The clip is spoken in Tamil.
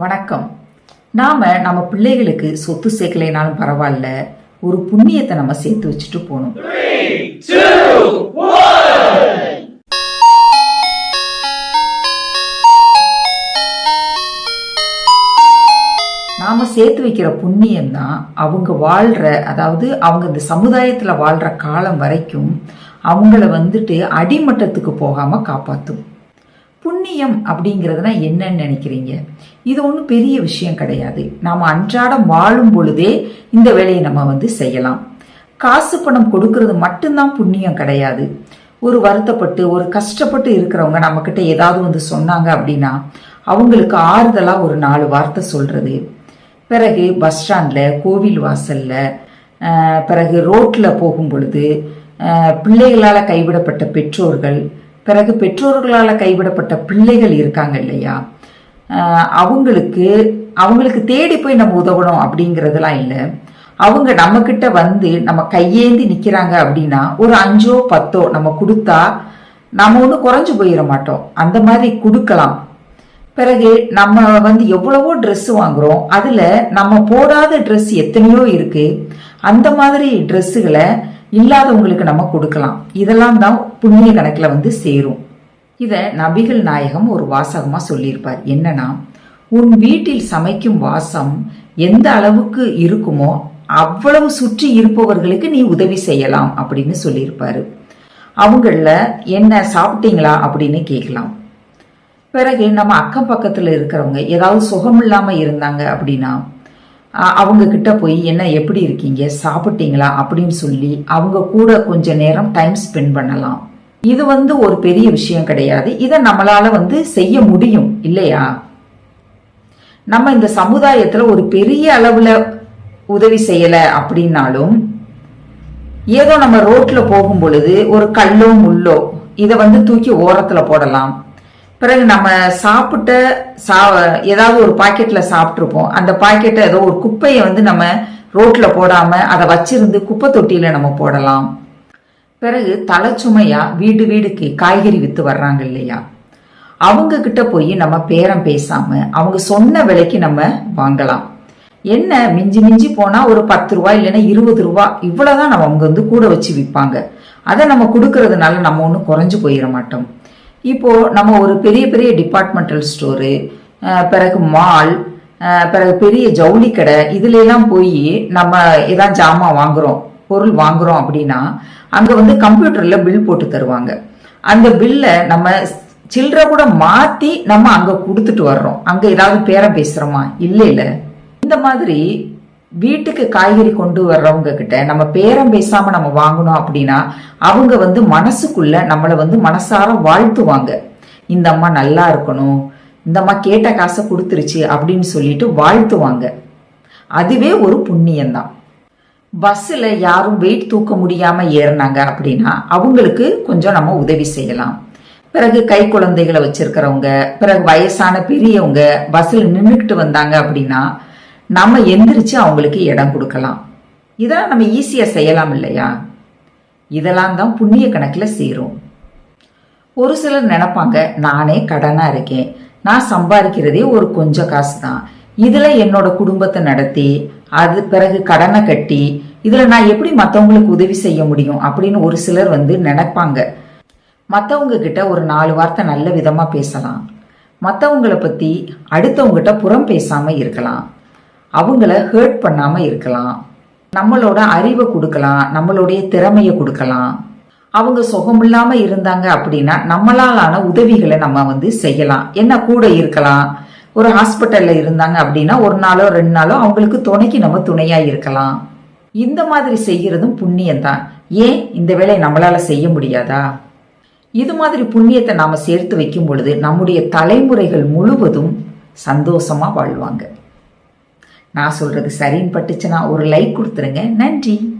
வணக்கம். நாம நம்ம பிள்ளைகளுக்கு சொத்து சேர்க்கலைனாலும் பரவாயில்ல ஒரு புண்ணியத்தை நம்ம சேர்த்து வச்சுட்டு போகணும். நாம சேர்த்து வைக்கிற புண்ணியம் தான் அவங்க வாழ்ற அதாவது அவங்க இந்த சமுதாயத்துல வாழ்ற காலம் வரைக்கும் அவங்கள வந்துட்டு அடிமட்டத்துக்கு போகாம காப்பாத்தும். புண்ணியம் அப்படிங்கிறதுனா என்னன்னு நினைக்கிறீங்க? இது ஒன்றும் பெரிய விஷயம் கிடையாது. நாம் அன்றாடம் வாழும் பொழுதே இந்த வேலையை நம்ம வந்து செய்யலாம். காசு பணம் கொடுக்கறது மட்டும்தான் புண்ணியம் கிடையாது. ஒரு வருத்தப்பட்டு ஒரு கஷ்டப்பட்டு இருக்கிறவங்க நம்மக்கிட்ட ஏதாவது வந்து சொன்னாங்க அப்படின்னா அவங்களுக்கு ஆறுதலாக ஒரு நாலு வார்த்தை சொல்கிறது பிறகு பஸ் ஸ்டாண்டில் கோவில் வாசலில் பிறகு ரோட்டில் போகும் பொழுது பிள்ளைகளால் கைவிடப்பட்ட பெற்றோர்கள் பிறகு பெற்றோர்களால் கைவிடப்பட்ட பிள்ளைகள் இருக்காங்க இல்லையா? அவங்களுக்கு அவங்களுக்கு தேடி போய் நம்ம உதவணும் அப்படிங்கிறதுலாம் இல்லை. அவங்க நம்ம கிட்ட வந்து நம்ம கையேந்தி நிக்கிறாங்க அப்படின்னா ஒரு அஞ்சோ பத்தோ நம்ம கொடுத்தா நம்ம ஒன்றும் குறைஞ்சு போயிட மாட்டோம். அந்த மாதிரி கொடுக்கலாம். பிறகு நம்ம வந்து எவ்வளவோ ட்ரெஸ் வாங்குறோம். அதுல நம்ம போடாத ட்ரெஸ் எத்தனையோ இருக்கு. அந்த மாதிரி ட்ரெஸ்ஸுகளை இல்லாதவங்களுக்கு நம்ம கொடுக்கலாம். இதெல்லாம் தான் புண்ணிய கணக்கில் வந்து சேரும். இதை நபிகள் நாயகம் ஒரு வாசகமாக சொல்லியிருப்பார். என்னன்னா உன் வீட்டில் சமைக்கும் வாசம் எந்த அளவுக்கு இருக்குமோ அவ்வளவு சுற்றி இருப்பவர்களுக்கு நீ உதவி செய்யலாம் அப்படின்னு சொல்லியிருப்பாரு. அவங்கள என்ன சாப்பிட்டீங்களா? அப்படின்னு கேட்கலாம். பிறகு நம்ம அக்கம் பக்கத்தில் இருக்கிறவங்க ஏதாவது சுகம் இல்லாமல் இருந்தாங்க அப்படின்னா அவங்க கிட்ட போய் என்ன எப்படி இருக்கீங்க? சாப்பிட்டீங்களா? அப்படின்னு சொல்லி அவங்க கூட கொஞ்ச நேரம் டைம் ஸ்பெண்ட் பண்ணலாம். இது வந்து ஒரு பெரிய விஷயம் கிடையாது. இதை நம்மளால வந்து செய்ய முடியும் இல்லையா? நம்ம இந்த சமுதாயத்துல ஒரு பெரிய அளவுல உதவி செய்யல அப்படின்னாலும் ஏதோ நம்ம ரோட்ல போகும் பொழுது ஒரு கல்லோ முள்ளோ இதை வந்து தூக்கி ஓரத்துல போடலாம். பிறகு நம்ம சாப்பிட்ட சா ஏதாவது ஒரு பாக்கெட்ல சாப்பிட்ருப்போம் அந்த பாக்கெட்டை ஏதோ ஒரு குப்பையை வந்து நம்ம ரோட்ல போடாம அதை வச்சிருந்து குப்பை தொட்டியில நம்ம போடலாம். பிறகு தலைச்சுமையா வீடு வீடுக்கு காய்கறி வித்து வர்றாங்க இல்லையா? அவங்க கிட்ட போய் நம்ம பேரம் பேசாம அவங்க சொன்ன விலைக்கு நம்ம வாங்கலாம். என்ன மிஞ்சி மிஞ்சி போனா ஒரு பத்து ரூபா இல்லைன்னா இருபது ரூபா இவ்வளவுதான் நம்ம அவங்க வந்து கூட வச்சு விற்பாங்க அதை நம்ம கொடுக்கறதுனால நம்ம ஒன்றும் குறைஞ்சு போயிட மாட்டோம். இப்போ நம்ம ஒரு பெரிய பெரிய டிபார்ட்மெண்டல் ஸ்டோரு பிறகு மால் பிறகு பெரிய ஜவுளி கடை இதுல எல்லாம் போய் நம்ம ஏதாவது ஜாமான் வாங்குறோம் பொருள் வாங்குறோம் அப்படின்னா அங்க வந்து கம்ப்யூட்டர்ல பில் போட்டு தருவாங்க. அந்த பில்லை நம்ம சில்லற கூட மாத்தி நம்ம அங்க கொடுத்துட்டு வர்றோம். அங்க ஏதாவது பேரம் பேசுறோமா? இல்ல இல்ல இந்த மாதிரி வீட்டுக்கு காய்கறி கொண்டு வர்றவங்க கிட்ட நம்ம பேரம் பேசாம நம்ம வாங்கணும் அப்படின்னா அவங்க வந்து மனசுக்குள்ள நம்மளை வந்து மனசார வாழ்த்துவாங்க. இந்த அம்மா நல்லா இருக்கணும் இந்த அம்மா கேட்ட காசை கொடுத்துருச்சு அப்படின்னு சொல்லிட்டு வாழ்த்துவாங்க. அதுவே ஒரு புண்ணியம்தான். பஸ்ஸில் யாரும் வெயிட் தூக்க முடியாம ஏறினாங்க அப்படின்னா அவங்களுக்கு கொஞ்சம் நம்ம உதவி செய்யலாம். பிறகு கை குழந்தைகளை வச்சிருக்கிறவங்க பிறகு வயசான பெரியவங்க பஸ்ஸில் நின்றுக்கிட்டு வந்தாங்க அப்படின்னா நம்ம எந்திரிச்சு அவங்களுக்கு இடம் கொடுக்கலாம். இதெல்லாம் நம்ம ஈஸியாக செய்யலாம் இல்லையா? இதெல்லாம் தான் புண்ணிய கணக்கில் சேரும். ஒரு சிலர் நினைப்பாங்க நானே கடனாக இருக்கேன். நான் சம்பாதிக்கிறதே ஒரு கொஞ்சம் காசு தான் இதில் என்னோட குடும்பத்தை நடத்தி அது பிறகு கடனை கட்டி இதில் நான் எப்படி மற்றவங்களுக்கு உதவி செய்ய முடியும்? அப்படின்னு ஒரு சிலர் வந்து நினைப்பாங்க. மற்றவங்க கிட்ட ஒரு நாலு வார்த்தை நல்ல விதமாக பேசலாம். மற்றவங்களை பற்றி அடுத்தவங்ககிட்ட புறம் பேசாமல் இருக்கலாம். அவங்கள ஹேர்ட் பண்ணாமல் இருக்கலாம். நம்மளோட அறிவை கொடுக்கலாம். நம்மளுடைய திறமையை கொடுக்கலாம். அவங்க சுகமில்லாமல் இருந்தாங்க அப்படின்னா நம்மளாலான உதவிகளை நம்ம வந்து செய்யலாம். என்ன கூட இருக்கலாம். ஒரு ஹாஸ்பிட்டலில் இருந்தாங்க அப்படின்னா ஒரு நாளோ ரெண்டு நாளோ அவங்களுக்கு துணைக்கு நம்ம துணையாக இருக்கலாம். இந்த மாதிரி செய்கிறதும் புண்ணியம் தான் ஏன்? இந்த வேலையை நம்மளால் செய்ய முடியாதா? இது மாதிரி புண்ணியத்தை நாம் சேர்த்து வைக்கும் பொழுது நம்முடைய தலைமுறைகள் முழுவதும் சந்தோஷமா வாழ்வாங்க. நான் சொல்றது சரின்னு பட்டுச்சுன்னா ஒரு லைக் கொடுத்துருங்க. நன்றி.